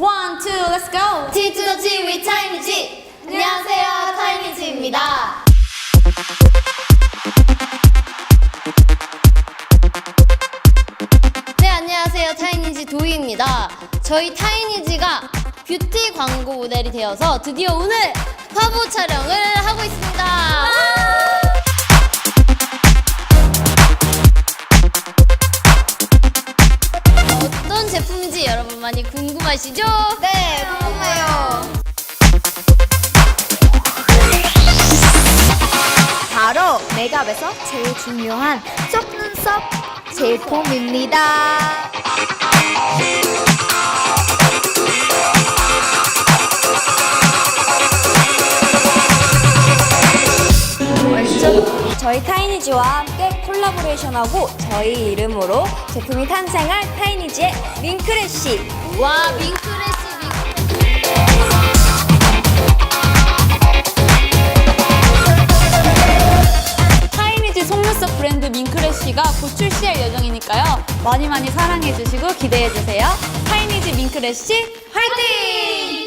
Let's go! T to the G Tiny G. 안녕하세요, 타이니 G입니다. 네, 안녕하세요, 타이니지 도희입니다. 저희 타이니지가 뷰티 광고 모델이 되어서 드디어 오늘 화보 촬영을 하고 있습니다. 제품인지 여러분 많이 궁금하시죠? 네, 궁금해요. 바로 메갑에서 제일 중요한 속눈썹 제품입니다. 저희 타이니지와 함께 콜라보레이션하고 저희 이름으로 제품이 탄생할 타이니지의 윙크래쉬 와, 밍크래시 밍크. 타이니지 속눈썹 브랜드 밍크래쉬가 곧 출시할 예정이니까요. 많이 많이 사랑해주시고 기대해주세요. 타이니지 밍크래쉬 화이팅!